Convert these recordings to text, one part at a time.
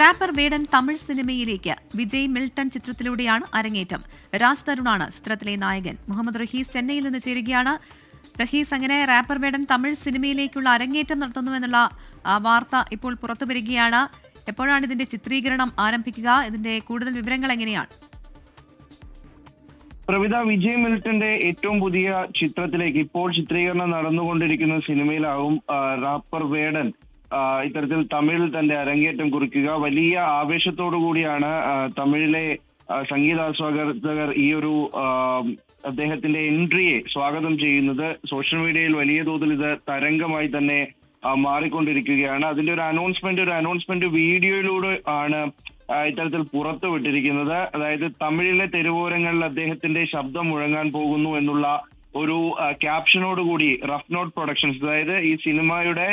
Wrapper വേടൻ തമിഴ് സിനിമയിലേക്ക് Vijay Milton ചിത്രത്തിലൂടെയാണ് അരങ്ങേറ്റം. രാജ് തരുണാണ് ചിത്രത്തിലെ നായകൻ. മുഹമ്മദ് റഹീസ് ചെന്നൈയിൽ നിന്ന് ചേരുകയാണ്. റഹീസ് അങ്ങനെ റാപ്പർ വേടൻ തമിഴ് സിനിമയിലേക്കുള്ള അരങ്ങേറ്റം നടത്തുന്നുവെന്നുള്ള വാർത്ത ഇപ്പോൾ പുറത്തുവരികയാണ് എപ്പോഴാണ് ഇതിന്റെ ചിത്രീകരണം ആരംഭിക്കുക? ഇതിന്റെ കൂടുതൽ വിവരങ്ങൾ എങ്ങനെയാണ്? പ്രവിത വിജയ് മിൽട്ടന്റെ ഏറ്റവും പുതിയ ചിത്രത്തിലേക്ക് ഇപ്പോൾ ചിത്രീകരണം നടന്നുകൊണ്ടിരിക്കുന്ന സിനിമയിലാവും റാപ്പർ വേടൻ. ഇത്തരത്തിൽ തമിഴിൽ തന്റെ അരങ്ങേറ്റം കുറിക്കുക. വലിയ ആവേശത്തോടു കൂടിയാണ് തമിഴിലെ സംഗീതാസ്വാദകർ ഈ ഒരു അദ്ദേഹത്തിന്റെ എൻട്രിയെ സ്വാഗതം ചെയ്യുന്നത്. സോഷ്യൽ മീഡിയയിൽ വലിയ തോതിൽ ഇത് തരംഗമായി തന്നെ മാറിക്കൊണ്ടിരിക്കുകയാണ്. അതിന്റെ ഒരു അനൗൺസ്മെന്റ് ഒരു അനൗൺസ്മെന്റ് വീഡിയോയിലൂടെ ആണ് ഇത്തരത്തിൽ പുറത്തു വിട്ടിരിക്കുന്നത് അതായത് തമിഴിലെ തെരുവോരങ്ങളിൽ അദ്ദേഹത്തിന്റെ ശബ്ദം മുഴങ്ങാൻ പോകുന്നു എന്നുള്ള ഒരു ക്യാപ്ഷനോട് കൂടി റഫ് നോട്ട് പ്രൊഡക്ഷൻസ് അതായത് ഈ സിനിമയുടെ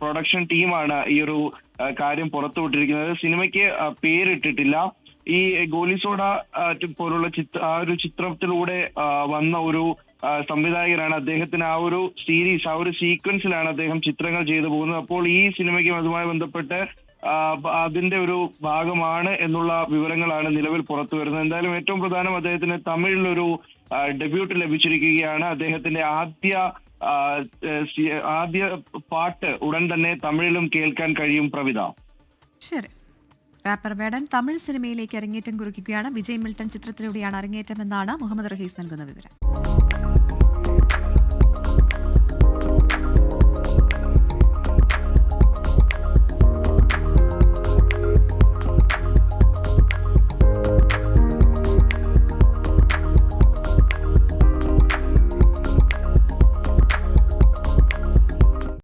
പ്രൊഡക്ഷൻ ടീമാണ് ഈ ഒരു കാര്യം പുറത്തുവിട്ടിരിക്കുന്നത്. സിനിമയ്ക്ക് പേരിട്ടിട്ടില്ല. ഈ ഗോലിസോഡ പോലുള്ള ചിത്ര ആ ഒരു ചിത്രത്തിലൂടെ വന്ന ഒരു സംവിധായകനാണ് അദ്ദേഹത്തിന് ആ ഒരു സീരീസ് ആ ഒരു സീക്വൻസിലാണ് അദ്ദേഹം ചിത്രങ്ങൾ ചെയ്തു പോകുന്നത്. അപ്പോൾ ഈ സിനിമയ്ക്കും അതുമായി ബന്ധപ്പെട്ട് അതിന്റെ ഒരു ഭാഗമാണ് എന്നുള്ള വിവരങ്ങളാണ് നിലവിൽ പുറത്തു വരുന്നത്. എന്തായാലും ഏറ്റവും പ്രധാനം അദ്ദേഹത്തിന് തമിഴിലൊരു ഡെബ്യൂട്ട് ലഭിച്ചിരിക്കുകയാണ്. അദ്ദേഹത്തിന്റെ ആദ്യ ആദ്യ പാട്ട് ഉടൻ തന്നെ തമിഴിലും കേൾക്കാൻ കഴിയും പ്രവിത. ശരി. റാപ്പർ വേടൻ തമിഴ് സിനിമയിലേക്ക് അരങ്ങേറ്റം കുറിക്കുകയാണ്. വിജയ് മിൽട്ടൺ ചിത്രത്തിലൂടെയാണ് അരങ്ങേറ്റം എന്നാണ് മുഹമ്മദ് റഹീസ് നൽകുന്ന വിവരം.